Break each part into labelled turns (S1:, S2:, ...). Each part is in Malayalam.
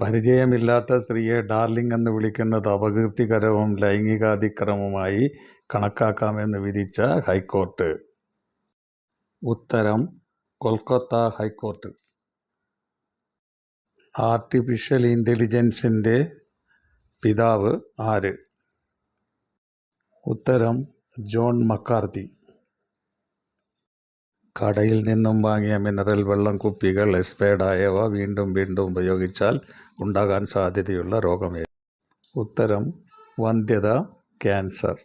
S1: പരിചയമില്ലാത്ത സ്ത്രീയെ ഡാർലിംഗ് എന്ന് വിളിക്കുന്നത് അപകീർത്തികരവും ലൈംഗികാതിക്രമവുമായി കണക്കാക്കാമെന്ന് വിധിച്ച ഹൈക്കോർട്ട് ഉത്തരം കൊൽക്കത്ത ഹൈക്കോർട്ട് ആർട്ടിഫിഷ്യൽ ഇന്റലിജൻസിന്റെ പിതാവ് ആര്? ഉത്തരം ജോൺ മക്കാർത്തി. കടയിൽ നിന്നും വാങ്ങിയ മിനറൽ വെള്ളം കുപ്പികൾ എക്സ്പയർഡായവ വീണ്ടും വീണ്ടും ഉപയോഗിച്ചാൽ ഉണ്ടാകാൻ സാധ്യതയുള്ള രോഗമേ ഉത്തരം വന്ധ്യത ക്യാൻസർ.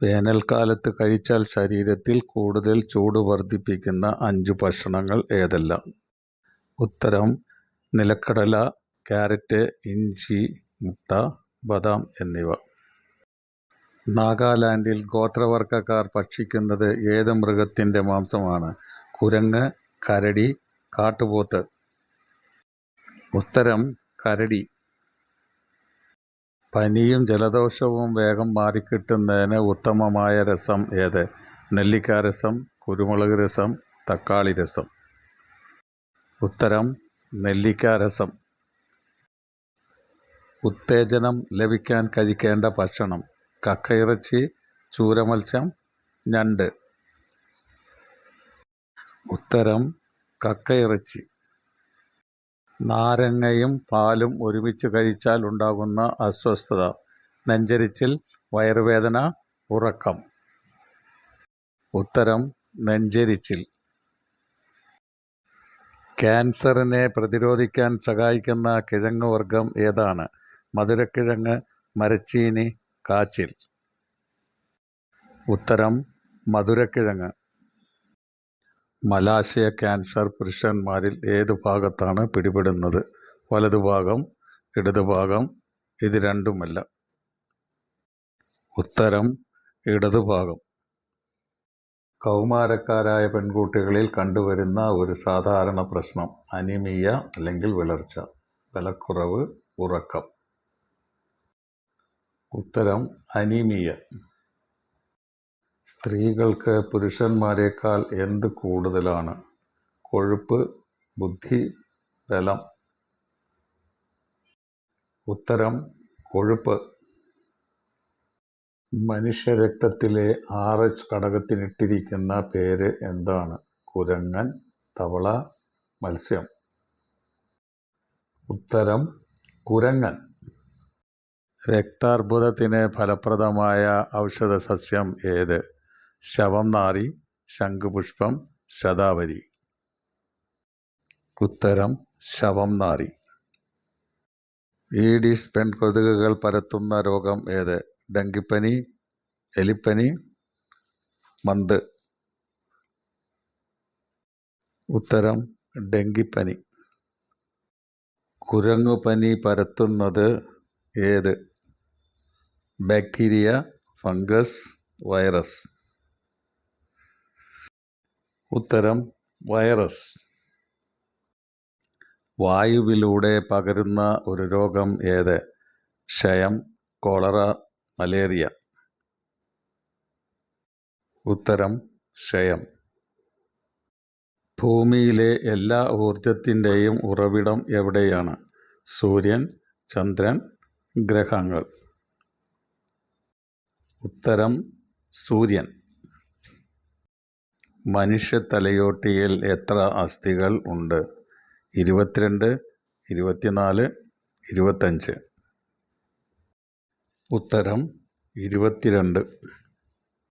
S1: വേനൽക്കാലത്ത് കഴിച്ചാൽ ശരീരത്തിൽ കൂടുതൽ ചൂട് വർദ്ധിപ്പിക്കുന്ന അഞ്ച് ഭക്ഷണങ്ങൾ ഏതെല്ലാം? ഉത്തരം നിലക്കടല, ക്യാരറ്റ് ഇഞ്ചി, മുട്ട, ബദാം എന്നിവ. നാഗാലാൻഡിൽ ഗോത്രവർഗക്കാർ ഭക്ഷിക്കുന്നത് ഏത് മൃഗത്തിന്റെ മാംസമാണ്? കുരങ്ങ്, കരടി, കാട്ടുപോത്ത്. ഉത്തരം കരടി. പനിയും ജലദോഷവും വേഗം മാറിക്കിട്ടുന്നതിന് ഉത്തമമായ രസം ഏത്? നെല്ലിക്കാരസം, കുരുമുളക് രസം, തക്കാളി രസം ഉത്തരം നെല്ലിക്കാരസം. ഉത്തേജനം ലഭിക്കാൻ കഴിക്കേണ്ട ഭക്ഷണം? കക്കയിറച്ചി, ചൂരമത്സ്യം, ഞണ്ട്. ഉത്തരം കക്കയിറച്ചി. നാരങ്ങയും പാലും ഒരുമിച്ച് കഴിച്ചാൽ ഉണ്ടാകുന്ന അസ്വസ്ഥത? നെഞ്ചരിച്ചിൽ വയറുവേദന, ഉറക്കം. ഉത്തരം നെഞ്ചരിച്ചിൽ ക്യാൻസറിനെ പ്രതിരോധിക്കാൻ സഹായിക്കുന്ന കിഴങ്ങുവർഗം ഏതാണ്? മധുരക്കിഴങ്ങ്, മരച്ചീനി, കാച്ചിൽ. ഉത്തരം മധുരക്കിഴങ്ങ്. മലാശയ ക്യാൻസർ പുരുഷന്മാരിൽ ഏത് ഭാഗത്താണ് പിടിപെടുന്നത്? വലതുഭാഗം, ഇടതുഭാഗം, ഇത് രണ്ടുമല്ല. ഉത്തരം ഇടതുഭാഗം. കൗമാരക്കാരായ പെൺകുട്ടികളിൽ കണ്ടുവരുന്ന ഒരു സാധാരണ പ്രശ്നം? അനിമിയ അല്ലെങ്കിൽ വിളർച്ച. ബലക്കുറവ്, ഉറക്കം. ഉത്തരം അനീമിയ. സ്ത്രീകൾക്ക് പുരുഷന്മാരെക്കാൾ എന്ത് കൂടുതലാണ്? കൊഴുപ്പ്, ബുദ്ധി, ബലം. ഉത്തരം കൊഴുപ്പ്. മനുഷ്യരക്തത്തിലെ ആർ എച്ച് ഘടകത്തിനിട്ടിരിക്കുന്ന പേര് എന്താണ്? കുരങ്ങൻ, തവള, മത്സ്യം. ഉത്തരം കുരങ്ങൻ. രക്താർബുദത്തിന് ഫലപ്രദമായ ഔഷധസസ്യം ഏത്? ശവം നാറി ശംഖുപുഷ്പം, ശതാവരി. ഉത്തരം ശവം നാറി ഈഡിസ് പെൺകൊതുകുകൾ പരത്തുന്ന രോഗം ഏത്? ഡെങ്കിപ്പനി, എലിപ്പനി, മന്ത്. ഉത്തരം ഡെങ്കിപ്പനി. കുരങ്ങുപനി പരത്തുന്നത് ഏത്? Bacteria, fungus, virus. ഉത്തരം വൈറസ്. വായുവിലൂടെ പകരുന്ന ഒരു രോഗം ഏത്? ക്ഷയം, കോളറ, മലേറിയ. ഉത്തരം ക്ഷയം. ഭൂമിയിലെ എല്ലാ ഊർജത്തിന്റെയും ഉറവിടം എവിടെയാണ്? സൂര്യൻ, ചന്ദ്രൻ, ഗ്രഹങ്ങൾ. ഉത്തരം സൂര്യൻ. മനുഷ്യ തലയോട്ടിയിൽ എത്ര അസ്ഥികൾ ഉണ്ട്? ഇരുപത്തിരണ്ട്, ഇരുപത്തിനാല്, ഇരുപത്തഞ്ച്. ഉത്തരം ഇരുപത്തിരണ്ട്.